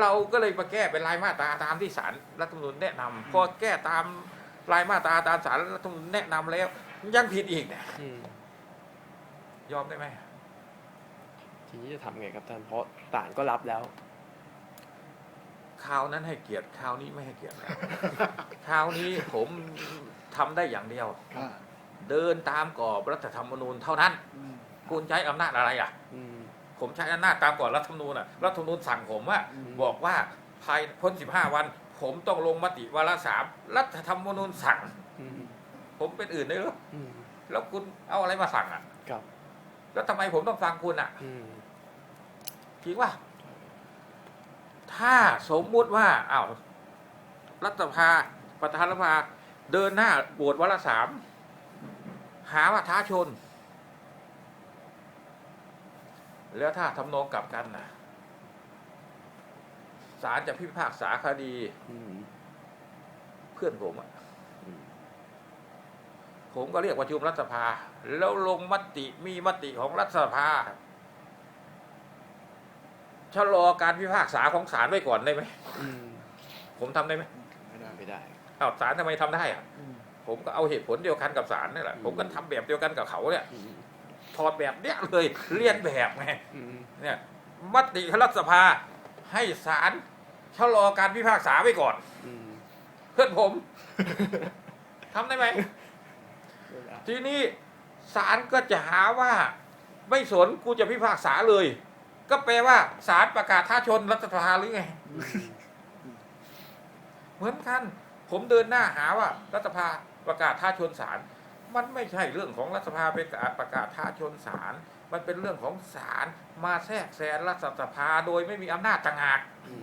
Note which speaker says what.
Speaker 1: เราก็เลยมาแก้เป็นรายมาตราตามที่ศาลรัฐธรรมนูญแนะนำพอแก้ตามรายมาตราตามศาลรัฐธรรมนูญแนะนำแล้ว ยังผิดอีกเนี่ย
Speaker 2: อืม
Speaker 1: ยอมได้ไหม
Speaker 2: ทีนี้จะทำไงครับท่านเพราะศาลก็รับแล้ว
Speaker 1: คราวนั้นให้เกียรติคราวนี้ไม่ให้เกียรติแล้วคราวนี้ผมทำได้อย่างเดียว
Speaker 3: อ่า
Speaker 1: เดินตามกรอบรัฐธรรมนูญเท่านั้น
Speaker 3: อืม
Speaker 1: คุณใช้อำนาจอะไรอะ
Speaker 2: อืม
Speaker 1: ผมใช้อำนาจตามกฎรัฐธรรมนูญอะรัฐธรรมนูญสั่งผมว่า
Speaker 3: อืม
Speaker 1: บอกว่าภายพ้น15วัน ผมต้องลงมติวาระสามรัฐธรรมนูญสั่ง
Speaker 2: อืม
Speaker 1: ผมเป็นอื่นได้หรือ
Speaker 2: อืม
Speaker 1: แล้วคุณเอาอะไรมาสั่งอะ
Speaker 2: ครับ
Speaker 1: แล้วทำไมผมต้องฟังคุณอะ
Speaker 2: อืม
Speaker 1: จริงว่า ถ้าสมมุติว่าอ้าวรัฐสภาประธานรัฐสภาเดินหน้าโหวตวาระสามหาว่าท้าชน แล้วถ้าทำนองกลับกันนะศาลจะพิพากษาคดี
Speaker 2: อืม
Speaker 1: เพื่อนผมอะ
Speaker 2: อืม
Speaker 1: ผมก็เรียกประชุมรัฐสภา แล้วลงมติมีมติของรัฐสภาชะลอการพิพากษาของศาลไว้ก่อนได้ไหม
Speaker 2: อืม
Speaker 1: ผมทำได้ไหม
Speaker 3: ไม่ได้
Speaker 2: ไม่ได้
Speaker 1: อ้าวศาลทำไมทำได้อะ
Speaker 3: อืม
Speaker 1: ผมก็เอาเหตุผลเดียวกันกับศาลนี่แหละ
Speaker 2: อืม
Speaker 1: ผมก็ทำแบบเดียวกันกับเขาเนี่ย
Speaker 2: อืม
Speaker 1: ถอดแบบเนี้ยเลยเลียนแบบไง
Speaker 2: อืม
Speaker 1: เนี่ยมติของรัฐสภาให้ศาลชะลอการพิพากษาไว้ก่อน
Speaker 2: อืม
Speaker 1: เพื่อนผมทำได้ไหม
Speaker 2: ไม่ได้
Speaker 1: ทีนี้ศาลก็จะหาว่า ไม่สนกูจะพิพากษาเลย ก็แปลว่าศาลประกาศท้าชนรัฐสภาหรือไง
Speaker 2: อืม
Speaker 1: เหมือนกัน ผมเดินหน้าหาว่า รัฐสภาประกาศท้าชนศาล มันไม่ใช่เรื่องของรัฐสภาไปประกาศท้าชนศาลมันเป็นเรื่องของศาลมาแทรกแซงรัฐสภาโดยไม่มีอำนาจต่างหาก